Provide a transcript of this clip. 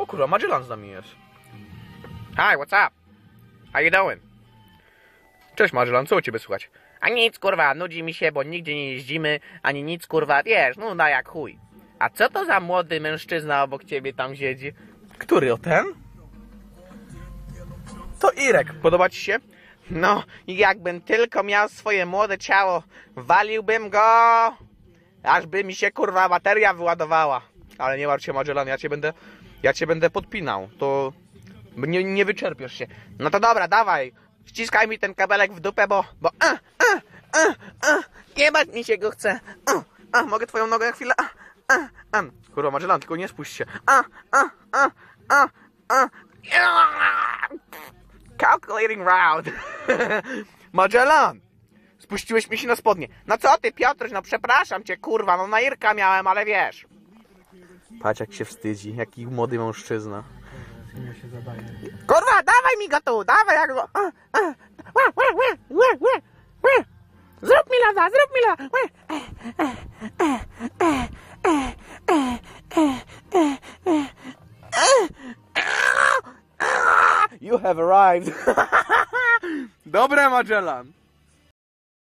O kurwa, Magellan z nami jest. Hi, what's up? How you doing? Cześć Magellan, co u ciebie słychać? A nic kurwa, nudzi mi się, bo nigdzie nie jeździmy, ani nic kurwa, wiesz, nuda jak chuj. A co to za młody mężczyzna obok ciebie tam siedzi? Który o ten? To Irek, podoba ci się? No, jakbym tylko miał swoje młode ciało, waliłbym go, aż by mi się kurwa bateria wyładowała. Ale nie martw się Magellan, ja cię będę, ja cię będę podpinał, to nie, nie wyczerpiesz się. No to dobra, dawaj, wciskaj mi ten kabelek w dupę, bo, bo, a, a, a, a, jebać mi się go chce. A, a, mogę twoją nogę na chwilę? A, a, a. Kurwa Magellan, tylko nie spuść się. a, a, a, a, a. Calculating round. Magellan! Spuściłeś mi się na spodnie. No co ty, Piotruś, no przepraszam cię, kurwa, no na Irka miałem, ale wiesz. Patrz jak się wstydzi, jaki młody mężczyzna. Kurwa, dawaj mi go tu, dawaj jak go. Zrób mi lada, zrób mi lada. You have arrived. Dobre Magellan.